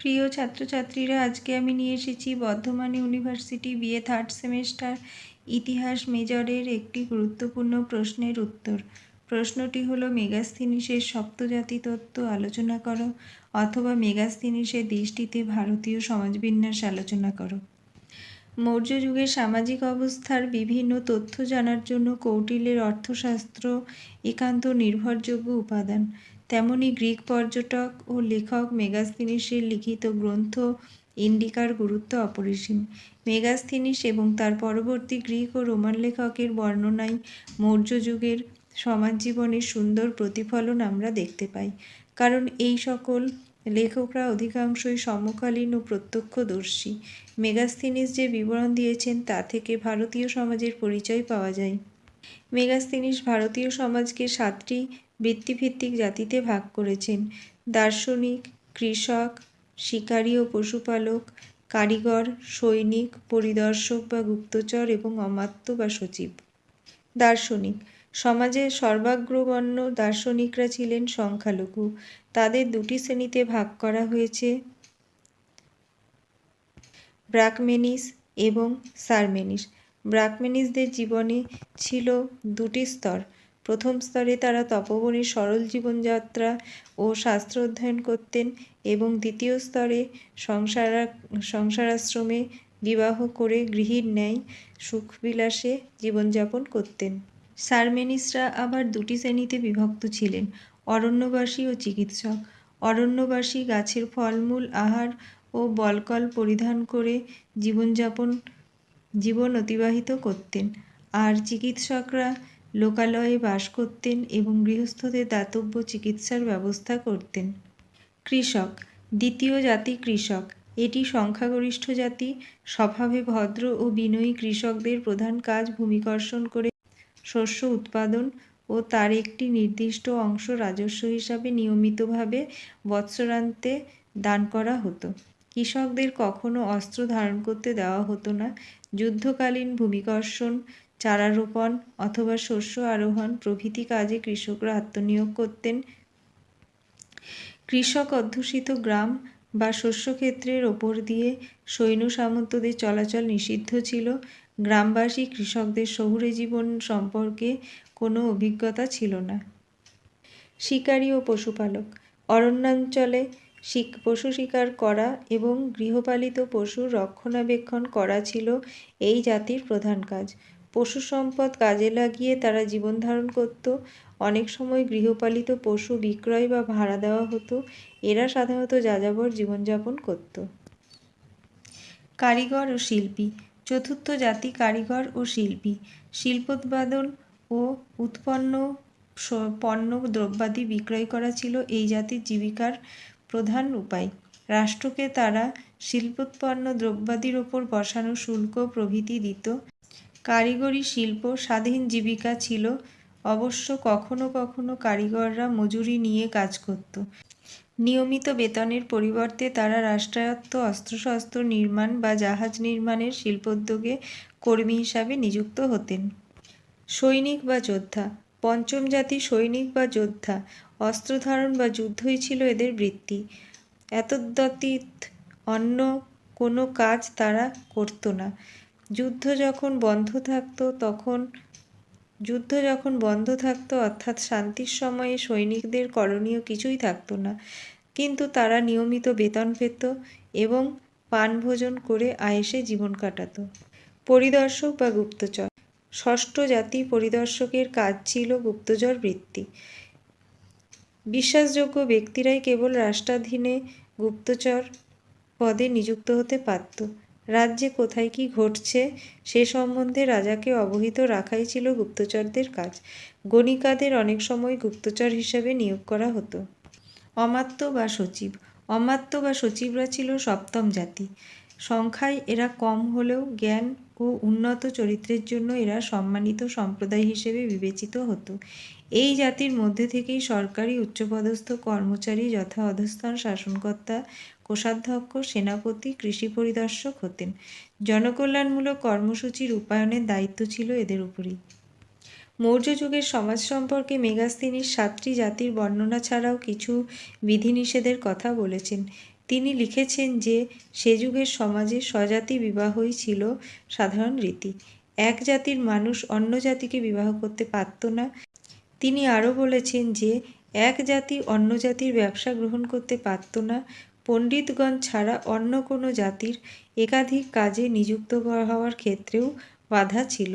প্রিয় ছাত্রছাত্রীরা, আজকে আমি নিয়ে এসেছি Bardhaman university BA third semester ইতিহাস মেজরের একটি গুরুত্বপূর্ণ প্রশ্নের উত্তর। প্রশ্নটি হলো, মেগাস্থিনিসের সপ্তজাতি তত্ত্ব আলোচনা করো অথবা মেগাস্থিনিসের দৃষ্টিতে ভারতীয় সমাজবিন্যাস আলোচনা করো। মৌর্য যুগের সামাজিক অবস্থার বিভিন্ন তথ্য জানার জন্য কৌটিল্যের অর্থশাস্ত্র একান্ত নির্ভরযোগ্য উপাদান। তেমনি গ্রিক পর্যটক ও লেখক মেগাস্থিনিসের লিখিত গ্রন্থ ইন্ডিকার গুরুত্ব অপরিসীম। মেগাস্থিনিস এবং তার পরবর্তী গ্রিক ও রোমান লেখকের বর্ণনায় মৌর্য যুগের সমাজ জীবনের সুন্দর প্রতিফলন আমরা দেখতে পাই। কারণ এই সকল লেখকরা অধিকাংশই সমকালীন ও প্রত্যক্ষদর্শী। মেগাস্থিনিস যে বিবরণ দিয়েছেন তা থেকে ভারতীয় সমাজের পরিচয় পাওয়া যায়। মেগাস্থিনিস ভারতীয় সমাজকে সাতটি বৃত্তিভিত্তিক জাতিতে ভাগ করেছেন। দার্শনিক, কৃষক, শিকারী ও পশুপালক, কারিগর, সৈনিক, পরিদর্শক বা গুপ্তচর এবং অমাত্য বা সচিব। দার্শনিক, সমাজে সর্বাগ্রগণ্য দার্শনিকরা ছিলেন সংখ্যালঘু। তাদের দুটি শ্রেণীতে ভাগ করা হয়েছে। ব্রাকমেনিস এবং সারমেনিস। ব্রাকমেনিসদের জীবনে ছিল দুটি স্তর। প্রথম স্তরে তারা তপবনে সরল জীবনযাত্রা ও শাস্ত্র অধ্যয়ন করতেন এবং দ্বিতীয় স্তরে সংসারা, সংসারাশ্রমে বিবাহ করে গৃহীর ন্যায় সুখবিলাসে জীবনযাপন করতেন। সারমেনিসরা আবার দুটি শ্রেণীতে বিভক্ত ছিলেন, অরণ্যবাসী ও চিকিৎসক। অরণ্যবাসী গাছের ফলমূল, আহার ও বলকল পরিধান করে জীবনযাপন জীবন অতিবাহিত করতেন। আর চিকিৎসকরা লোকালয়ে বাস করতেন এবং গৃহস্থদের দাতব্য চিকিৎসার ব্যবস্থা করতেন। কৃষক, দ্বিতীয় জাতি কৃষক, এটি সংখ্যাগরিষ্ঠ জাতি, স্বভাবে ভদ্র ও বিনয়ী কৃষকদের প্রধান কাজ ভূমিকর্ষণ করে শস্য উৎপাদন ও তার একটি নির্দিষ্ট অংশ রাজস্ব হিসাবে নিয়মিতভাবে বৎসরান্তে দান করা হতো। কৃষকদের কখনো অস্ত্র ধারণ করতে দেওয়া হতো না যুদ্ধকালীন ভূমিকর্ষণ চারা রোপণ অথবা শস্য আরোহণ প্রভৃতি কাজে কৃষকরা আত্মনিয়োগ করতেন। কৃষক অধ্যুষিত গ্রাম বা শস্যক্ষেত্রের ওপর দিয়ে সৈন্য সামন্তদের চলাচল নিষিদ্ধ ছিল। গ্রামবাসী কৃষকদের শহুরে জীবন সম্পর্কে কোনো অভিজ্ঞতা ছিল না। শিকারী ও পশুপালক, অরণ্যাঞ্চলে পশু শিকার করা এবং গৃহপালিত পশুর রক্ষণাবেক্ষণ করা ছিল এই জাতির প্রধান কাজ। পশু সম্পদ কাজে লাগিয়ে তারা জীবন ধারণ করত। অনেক সময় গৃহপালিত পশু বিক্রয় বা ভাড়া দেওয়া হতো। এরা সাধারণত যাযাবর জীবনযাপন করত। কারিগর ও শিল্পী। চতুর্থ জাতি কারিগর ও শিল্পী। শিল্পোৎপাদন ও উৎপন্ন পণ্য দ্রব্যাদি বিক্রয় করা ছিল এই জাতির জীবিকার প্রধান উপায়। রাষ্ট্রকে তারা শিল্পোৎপন্ন দ্রব্যাদির ওপর বসানো শুল্ক প্রভৃতি দিত। কারিগরি শিল্প স্বাধীন জীবিকা ছিল। অবশ্য কখনো কখনো কারিগররা মজুরি নিয়ে কাজ করত। নিয়মিত বেতনের পরিবর্তে তারা রাষ্ট্রায়ত্ত অস্ত্রশস্ত্র নির্মাণ বা জাহাজ নির্মাণের শিল্পোদ্যোগে কর্মী হিসাবে নিযুক্ত হতেন। সৈনিক বা যোদ্ধা পঞ্চম জাতি সৈনিক বা যোদ্ধা অস্ত্র ধারণ বা যুদ্ধই ছিল এদের বৃত্তি। এতদ্যতীত অন্য কোনো কাজ তারা করত না। যুদ্ধ যখন বন্ধ থাকতো তখন, যুদ্ধ যখন বন্ধ থাকতো অর্থাৎ শান্তির সময়ে সৈনিকদের করণীয় কিছুই থাকতো না। কিন্তু তারা নিয়মিত বেতন পেত এবং পানভোজন করে আয়েসে জীবন কাটাত। পরিদর্শক বা গুপ্তচর ষষ্ঠ জাতি পরিদর্শকের কাজ ছিল গুপ্তচর বৃত্তি। বিশ্বাসযোগ্য ব্যক্তিরাই কেবল রাষ্ট্রাধীনে গুপ্তচর পদে নিযুক্ত হতে পারত। রাজ্যে কোথায় কি ঘটছে সে সম্বন্ধে রাজাকে অবহিত রাখাই ছিল গুপ্তচরদের কাজ। গণিকাদের অনেক সময় গুপ্তচর হিসেবে নিয়োগ করা হতো। অমাত্য বা সচিব। অমাত্য বা সচিবরা ছিল সপ্তম জাতি। সংখ্যায় এরা কম হলেও জ্ঞান ও উন্নত চরিত্রের জন্য এরা সম্মানিত সম্প্রদায় হিসেবে বিবেচিত হতো। এই জাতির মধ্যে থেকেই সরকারি উচ্চপদস্থ কর্মচারী যথা অধস্থান শাসনকর্তা, কোষাধ্যক্ষ, সেনাপতি, কৃষি পরিদর্শক হতেন। জনকল্যাণমূলক কর্মসূচি রূপায়ণের দায়িত্ব ছিল এদের উপরই। মৌর্য যুগের সমাজ সম্পর্কে মেগাস্তিনিস সাতটি জাতির বর্ণনা ছাড়াও কিছু বিধিনিষেধের কথা বলেছেন। তিনি লিখেছেন যে, সে যুগের সমাজে স্বজাতি বিবাহই ছিল সাধারণ রীতি। এক জাতির মানুষ অন্য জাতিকে বিবাহ করতে পারত না। তিনি আরও বলেছেন যে, এক জাতি অন্য জাতির ব্যবসা গ্রহণ করতে পারত না। পণ্ডিতগণ ছাড়া অন্য কোনো জাতির একাধিক কাজে নিযুক্ত হওয়ার ক্ষেত্রেও বাধা ছিল।